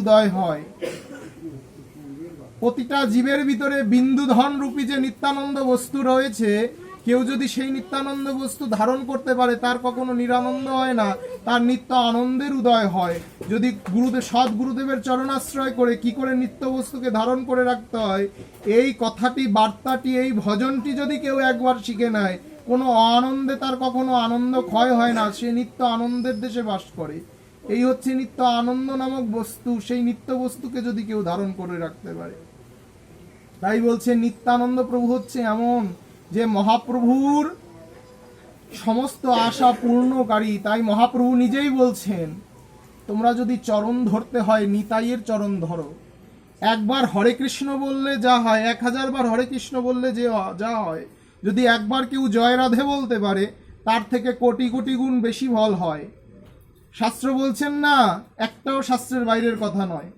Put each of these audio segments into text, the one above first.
উদয় হয়। প্রতিটা জীবের ভিতরে বিন্দু ধন রূপী যে নিত্যানন্দ বস্তু রয়েছে, কেউ যদি সেই নিত্যানন্দ বস্তু ধারণ করতে পারে, তার কখনো নিরানন্দ হয় না, তার নিত্য আনন্দের উদয় হয়। যদি গুরুদেব, সৎ গুরুদেবের চরণাশ্রয় করে কি করে নিত্য বস্তুকে ধারণ করে রাখতে হয়, এই কথাটি, বার্তাটি, এই ভজনটি যদি কেউ একবার শিখে নেয়, কোনো আনন্দে তার কখনো আনন্দ ক্ষয় হয় না, সে নিত্য আনন্দের দেশে বাস করে। এই হচ্ছে নিত্য আনন্দ নামক বস্তু, সেই নিত্য বস্তুকে যদি কেউ ধারণ করে রাখতে পারে। তাই বলছে, নিত্যানন্দ প্রভু হচ্ছে এমন যে মহাপ্রভুর সমস্ত আশা পূর্ণকারী। তাই মহাপ্রভু নিজেই বলছেন, তোমরা যদি চরণ ধরতে হয়, নিতাইয়ের চরণ ধরো। একবার হরে কৃষ্ণ বললে যা হয়, এক হাজার বার হরে কৃষ্ণ বললে যে যা হয়। যদি একবার কেউ জয় রাধে বলতে পারে, তার থেকে কোটি কোটি গুণ বেশি ফল হয়। শাস্ত্র বলছেন না, একটাও শাস্ত্রের বাইরের কথা নয়।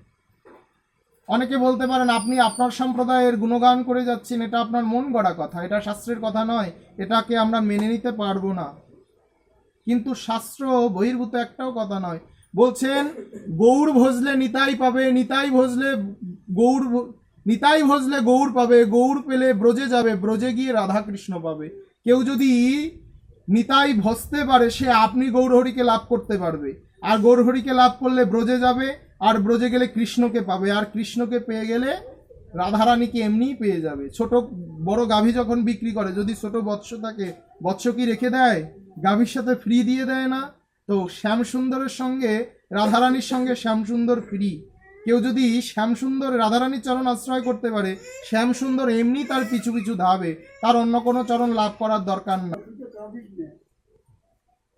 অনেকে বলতে পারেন, আপনি আপনার সম্প্রদায়ের গুণগান করে যাচ্ছেন, এটা আপনার মন গড়া কথা, এটা শাস্ত্রের কথা নয়, এটাকে আমরা মেনে নিতে পারব না। কিন্তু শাস্ত্র বহির্ভূত একটাও কথা নয়। বলছেন গৌর ভজলে নিতাই পাবে, নিতাই ভজলে গৌর নিতাই ভজলে গৌর পাবে গৌর পেলে ব্রজে যাবে, ব্রজে গিয়ে রাধাকৃষ্ণ পাবে। কেউ যদি নিতাই ভসতে পারে, সে আপনি গৌরহরিকে লাভ করতে পারবে। আর গৌরহরিকে লাভ করলে ব্রজে যাবে, আর ব্রজে গেলে কৃষ্ণকে পাবে। আর কৃষ্ণকে পেয়ে গেলে রাধারানীকে এমনিই পেয়ে যাবে। ছোট বড় গাভী যখন বিক্রি করে, যদি ছোট বৎস থাকে, বৎস কি রেখে দেয়? গাভীর সাথে ফ্রি দিয়ে দেয় না। তো শ্যামসুন্দরের সঙ্গে, রাধারানীর সঙ্গে শ্যামসুন্দর ফ্রি কেউ যদি শ্যামসুন্দর রাধারানীর চরণ আশ্রয় করতে পারে, শ্যামসুন্দর এমনি তার পিছু পিছু ধাবে, তার অন্য কোনো চরণ লাভ করার দরকার না।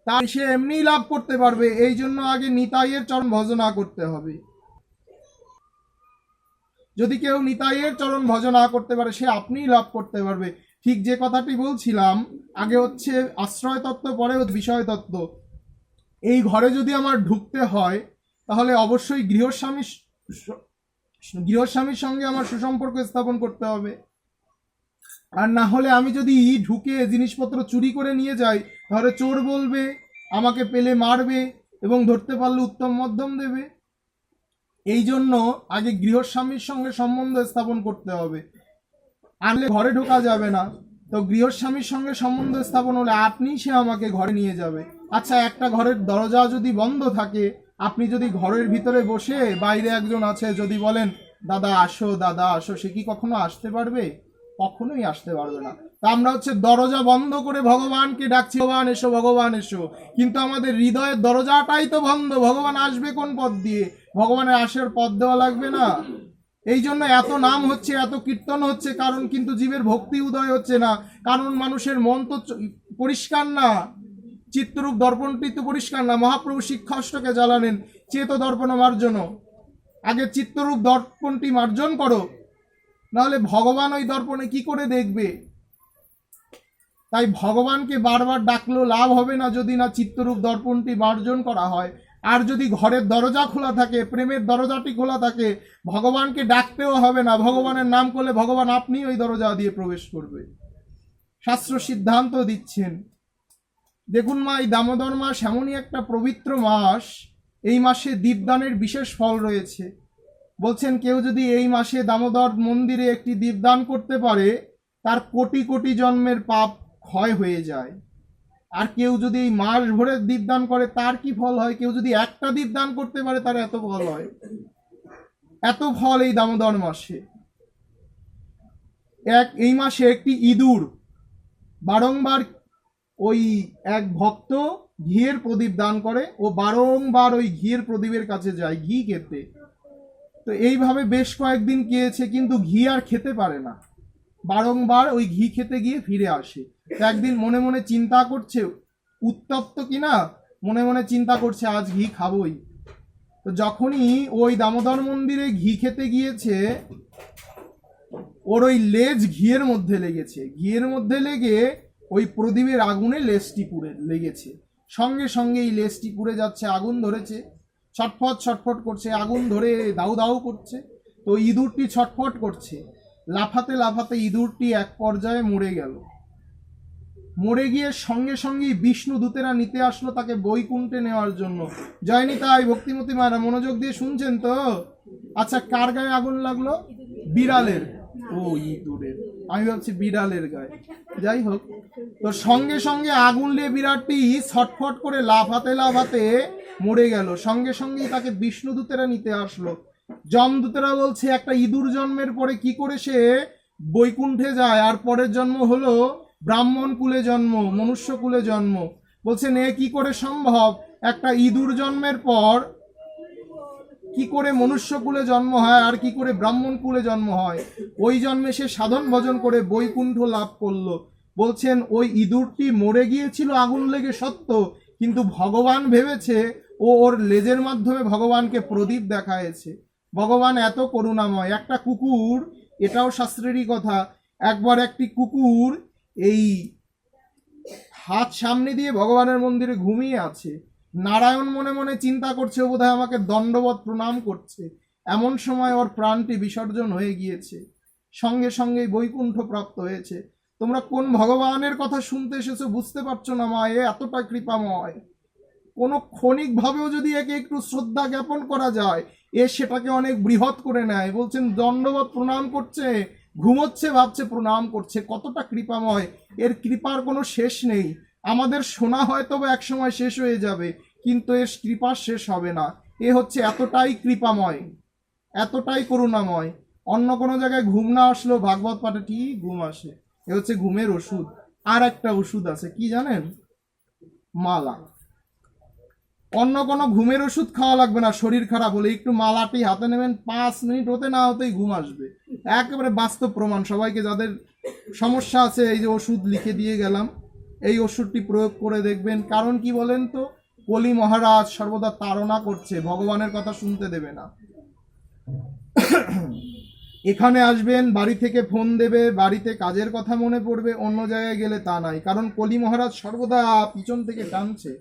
তার সে এমনিই লাভ করতে পারবে, এই জন্য আগে নিতাইয়ের চরণ ভজনা করতে হবে। যদি কেউ নিতাইয়ের চরণ ভজনা করতে পারে, সে আপনিই লাভ করতে পারবে। ঠিক যে কথাটি বলছিলাম, আগে হচ্ছে আশ্রয় তত্ত্ব, পরে বিষয় তত্ত্ব। এই ঘরে যদি আমার ঢুকতে হয়, তাহলে অবশ্যই গৃহস্বামী গৃহস্বামীর সঙ্গে আমার সুসম্পর্ক স্থাপন করতে হবে। আর না হলে আমি যদি ঢুকে জিনিসপত্র চুরি করে নিয়ে যাই, তাহলে চোর বলবে, আমাকে পেলে মারবে এবং ধরতে পারলে উত্তম মধ্যম দেবে। এই জন্য আগে গৃহস্বামীর সঙ্গে সম্বন্ধ স্থাপন করতে হবে। আনলে ঘরে ঢোকা যাবে না। তো গৃহস্বামীর সঙ্গে সম্বন্ধ স্থাপন হলে আপনি সে আমাকে ঘরে নিয়ে যাবে। আচ্ছা একটা ঘরের দরজা যদি বন্ধ থাকে আপনি যদি ঘরের ভিতরে বসে বাইরে একজন আছে, যদি বলেন, দাদা, আসো দাদা, আসো, সে কি কখনো আসতে পারবে? কখনোই আসতে পারবে না। তা আমরা হচ্ছে দরজা বন্ধ করে ভগবানকে ডাকছি, ভগবান, এসো ভগবান, এসো। কিন্তু আমাদের হৃদয়ের দরজাটাই তো বন্ধ। ভগবান আসবে কোন পথ দিয়ে? ভগবানের আসার পথ দেওয়া লাগবে না। এই জন্য এত নাম হচ্ছে, এত কীর্তন হচ্ছে, কারণ কিন্তু জীবের ভক্তি উদয় হচ্ছে না। কারণ মানুষের মন তো পরিষ্কার না। চিত্তরূপ দর্পণটি তো পরিষ্কার না? মহাপ্রভু শিক্ষাষ্টকে জ্বালানেন চেত দর্পণ মার্জন। আগে চিত্তরূপ দর্পণটি মার্জন করো, নাহলে ভগবান ওই দর্পণে কি করে দেখবে? তাই ভগবানকে বারবার ডাকলেও লাভ হবে না যদি না চিত্তরূপ দর্পণটি মার্জন করা হয়। আর যদি ঘরের দরজা খোলা থাকে, প্রেমের দরজাটি খোলা থাকে, ভগবানকে ডাকতেও হবে না। ভগবানের নাম করলে ভগবান আপনি ওই দরজা দিয়ে প্রবেশ করবে। শাস্ত্র সিদ্ধান্ত দিচ্ছেন দেখুন মা, এই দামোদর মাস এমনই একটা পবিত্র মাস। এই মাসে দীপদানের বিশেষ ফল রয়েছে। বলছেন, কেউ যদি এই মাসে দামোদর মন্দিরে একটি দীপদান করতে পারে, তার কোটি কোটি জন্মের পাপ ক্ষয় হয়ে যায়। আর কেউ যদি এই মাস ভরে দীপদান করে, তার কি ফল হয়? কেউ যদি একটা দীপদান করতে পারে, তার এত ফল হয়। এত ফল এই দামোদর মাসে। এক, এই মাসে একটি ইঁদুর। বারংবার ওই এক ভক্ত ঘিয়ের প্রদীপ দান করে ও বারংবার ওই ঘিয়ের প্রদীপের কাছে যায়, ঘি খেতে। তো এইভাবে বেশ কয়েকদিন গিয়েছে কিন্তু ঘি আর খেতে পারে না। বারংবার ওই ঘি খেতে গিয়ে ফিরে আসে। একদিন মনে মনে চিন্তা করছে, উত্তপ্ত কিনা মনে মনে চিন্তা করছে, আজ ঘি খাবই। তো যখনই ওই দামোদর মন্দিরে ঘি খেতে গিয়েছে, ওর ওই লেজ ঘিয়ের মধ্যে লেগেছে। ঘিয়ের মধ্যে লেগে ওই প্রদীপের আগুনে লেজটি পুড়ে, লেগেছে। সঙ্গে সঙ্গে এই লেজটি পুড়ে যাচ্ছে, আগুন ধরেছে। ছটফট ছটফট করছে, আগুন ধরে দাউ দাউ করছে। তো ইঁদুরটি ছটফট করছে। লাফাতে লাফাতে ইঁদুরটি এক পর্যায়ে মরে গেল। মরে গিয়ে সঙ্গে সঙ্গেই বিষ্ণু দূতেরা নিতে আসলো তাকে বৈকুণ্ঠে নেওয়ার জন্য। জয়নি তাই ভক্তিমতী মায়েরা, মনোযোগ দিয়ে শুনছেন তো? আচ্ছা কার গায়ে আগুন লাগল? বিড়ালের। ও, ইঁদুরের। আমি ভাবছি বিড়ালের গায়ে। যাই হোক। তো সঙ্গে সঙ্গে আগুন লে বিরাটটি ছটফট করে লাফাতে লাফাতে মরে গেল। সঙ্গে সঙ্গেই তাকে বিষ্ণুদূতেরা নিতে আসলো। যমদূতেরা বলছে, একটা ইঁদুর জন্মের পরে কি করে সে বৈকুণ্ঠে যায়? আর পরের জন্ম হলো ব্রাহ্মণ কুলে জন্ম, মনুষ্য কুলে জন্ম। বলছে, নে, কি করে সম্ভব? একটা ইঁদুর জন্মের পর কি করে মনুষ্য কুলে জন্ম হয়, আর কি করে ব্রাহ্মণ কুলে জন্ম হয়? ওই জন্মে সে সাধন ভজন করে বৈকুণ্ঠ লাভ করল। বলছেন, ওই ইঁদুরটি মরে গিয়েছিল, আগুন লেগে সত্য, কিন্তু ভগবান ভেবেছে ও ওর লেজের মাধ্যমে ভগবানকে প্রদীপ দেখায়েছে। ভগবান এত করুণাময়। একটা কুকুর, এটাও শাস্ত্রেরই কথা, একবার একটি কুকুর এই হাত সামনে দিয়ে ভগবানের মন্দিরে ঘুমিয়ে আছে। নারায়ণ মনে মনে চিন্তা করছে, ও বোধহয় আমাকে দণ্ডবত প্রণাম করছে। এমন সময় ওর প্রাণটি বিসর্জন হয়ে গিয়েছে। সঙ্গে সঙ্গে বৈকুণ্ঠ প্রাপ্ত হয়েছে। তোমরা কোন ভগবানের কথা শুনতে এসেছ বুঝতে পারছ না, মা, এ এতটা কৃপাময়। কোনো ক্ষণিকভাবেও যদি একে একটু শ্রদ্ধা জ্ঞাপন করা যায়, এ সেটাকে অনেক বৃহৎ করে নেয়। বলছেন দণ্ডবত প্রণাম করছে, ঘুমোচ্ছে, ভাবছে, প্রণাম করছে, কতটা কৃপাময়। এর কৃপার কোনো শেষ নেই। আমাদের শোনা হয়তো বা একসময় শেষ হয়ে যাবে, কিন্তু এর কৃপা শেষ হবে না। এ হচ্ছে এতটাই কৃপাময়, এতটাই করুণাময়। অন্য কোনো জায়গায় ঘুম না আসলেও ভাগবত পাঠে ঠিক ঘুম আসে? এ হচ্ছে ঘুমের ওষুধ। আর একটা ওষুধ আছে, কি জানেন? মালা। অন্য কোনো ঘুমের ওষুধ খাওয়া লাগবে না, শরীর খারাপ হলে একটু মালাটি হাতে নেবেন, পাঁচ মিনিট হতে না হতেই ঘুম আসবে। একেবারে বাস্তব প্রমাণ, সবাইকে যাদের সমস্যা আছে, এই যে ওষুধ লিখে দিয়ে গেলাম, এই ওষুধটি প্রয়োগ করে দেখবেন। কারণ কি বলেন তো? কলি মহারাজ সর্বদা তাড়না করছে, ভগবানের কথা শুনতে দেবে না। এখানে আসবেন, বাড়ি থেকে ফোন দেবে, বাড়িতে কাজের কথা মনে পড়বে, অন্য জায়গায় গেলে তা নাই। কারণ কলি মহারাজ সর্বদা পিছন থেকে টানছে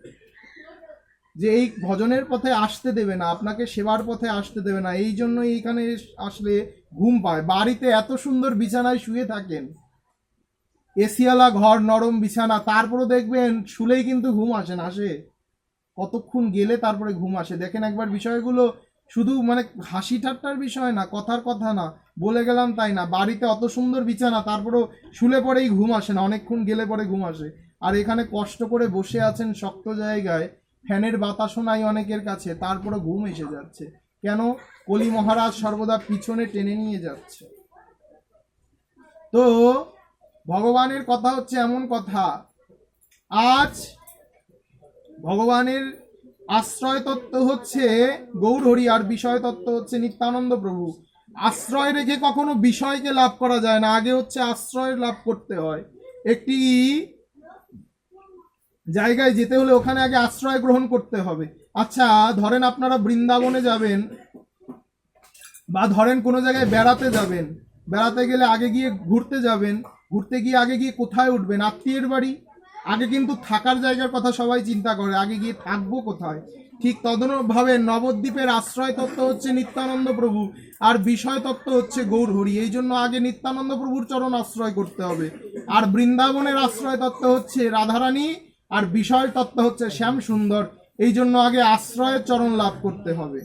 যে এই ভজনের পথে আসতে দেবে না, আপনাকে সেবার পথে আসতে দেবে না। এই জন্য এইখানে আসলে ঘুম পায়। বাড়িতে এত সুন্দর বিছানায় শুয়ে থাকেন। এসিয়ালা ঘর, নরম বিছানা তারপরে দেখবেন শুলেই কিন্তু ঘুম আসে না, আসে। কতক্ষণ গেলে তারপরে ঘুম আসে। দেখেন একবার বিষয়গুলো শুধু মানে হাসি ঠাট্টার বিষয় না, কথার কথা না, বলে গেলাম তাই না, বাড়িতে অত সুন্দর বিছানা, তারপরেও শুলে পরেই ঘুম আসে না, অনেকক্ষণ গেলে পরে ঘুম আসে। আর এখানে কষ্ট করে বসে আছেন শক্ত জায়গায়, ফ্যানের বাতাসও নাই অনেকের কাছে তারপরে ঘুম এসে যাচ্ছে। কেন? কলি মহারাজ সর্বদা পিছনে টেনে নিয়ে যাচ্ছে। তো, ভগবানের কথা হচ্ছে এমন কথা। আজ ভগবানের আশ্রয় তত্ত্ব হচ্ছে গৌরহরি আর বিষয় তত্ত্ব হচ্ছে নিত্যানন্দ প্রভু। আশ্রয় রেখে কখনো বিষয়কে লাভ করা যায় না, আগে হচ্ছে আশ্রয় লাভ করতে হয়। একটি জায়গায় যেতে হলে ওখানে আগে আশ্রয় গ্রহণ করতে হবে। আচ্ছা ধরেন আপনারা বৃন্দাবনে যাবেন বা ধরেন কোনো জায়গায় বেড়াতে যাবেন। বেড়াতে গেলে আগে গিয়ে ঘুরতে যাবেন, ঘুরতে গিয়ে আগে গিয়ে কোথায় উঠবেন? আত্মীয়ের বাড়ি? আগে কিন্তু থাকার জায়গার কথা সবাই চিন্তা করে, আগে গিয়ে থাকব কোথায়? ঠিক তদনুভাবে নবদ্বীপের আশ্রয় তত্ত্ব হচ্ছে নিত্যানন্দ প্রভু, আর বিষয় তত্ত্ব হচ্ছে গৌরহরি। এই জন্য আগে নিত্যানন্দ প্রভুর চরণ আশ্রয় করতে হবে। আর বৃন্দাবনের আশ্রয় তত্ত্ব হচ্ছে রাধারানী, আর বিষয় তত্ত্ব হচ্ছে শ্যাম সুন্দর এই জন্য আগে আশ্রয়ের চরণ লাভ করতে হবে।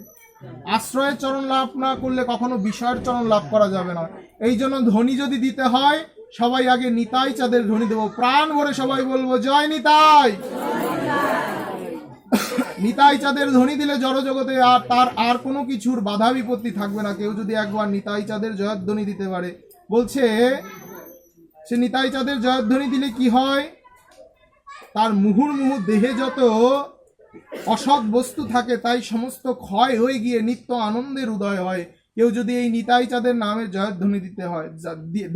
আশ্রয়ের চরণ লাভ না করলে কখনো বিষয়ের চরণ লাভ করা যাবে না। এই জন্য ধ্বনি যদি দিতে হয় সবাই আগে নিতাই চাঁদের ধ্বনি দেবো। প্রাণ ভরে সবাই বলব, জয় নিতাই। নিতাই চাঁদের ধ্বনি দিলে জড়জগতে আর তার আর কোনো কিছুর বাধা বিপত্তি থাকবে না। কেউ যদি একবার নিতাই চাঁদের জয়ধ্বনি দিতে পারে, বলছে, সে নিতাই চাঁদের জয়ধ্বনি দিলে কি হয়? তার মুহুর্মুহু দেহে যত অসৎ বস্তু থাকে, তাই সমস্ত ক্ষয় হয়ে গিয়ে নিত্য আনন্দের উদয় হয়। কেউ যদি এই নিতাই চাঁদের নামে জয়ধ্বনি দিতে হয়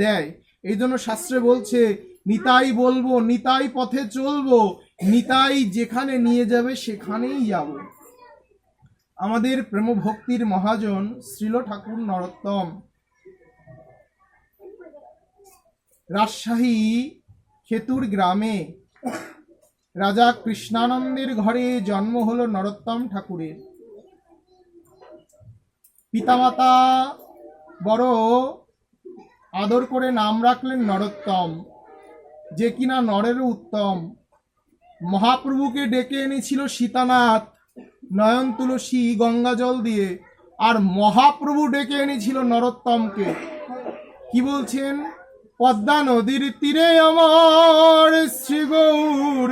দেয় এই জন্য শাস্ত্রে বলছে, নিতাই বলব, নিতাই পথে চলবো, নিতাই যেখানে নিয়ে যাবে সেখানেই যাব। আমাদের প্রেম ভক্তির মহাজন শ্রীল ঠাকুর নরোত্তম। রাজশাহী খেতুর গ্রামে রাজা কৃষ্ণানন্দের ঘরে জন্ম হলো নরোত্তম ঠাকুরের। পিতামাতা বড় আদর করে নাম রাখলেন নরোত্তম। যে কিনা নরের উত্তম। মহাপ্রভুকে ডেকে এনেছিল সীতানাথ, নয়ন তুলসী, গঙ্গা জল দিয়ে। আর মহাপ্রভু ডেকে এনেছিল নরোত্তমকে। কি বলছেন? পদ্মা নদীর তীরে আমার শ্রী গৌর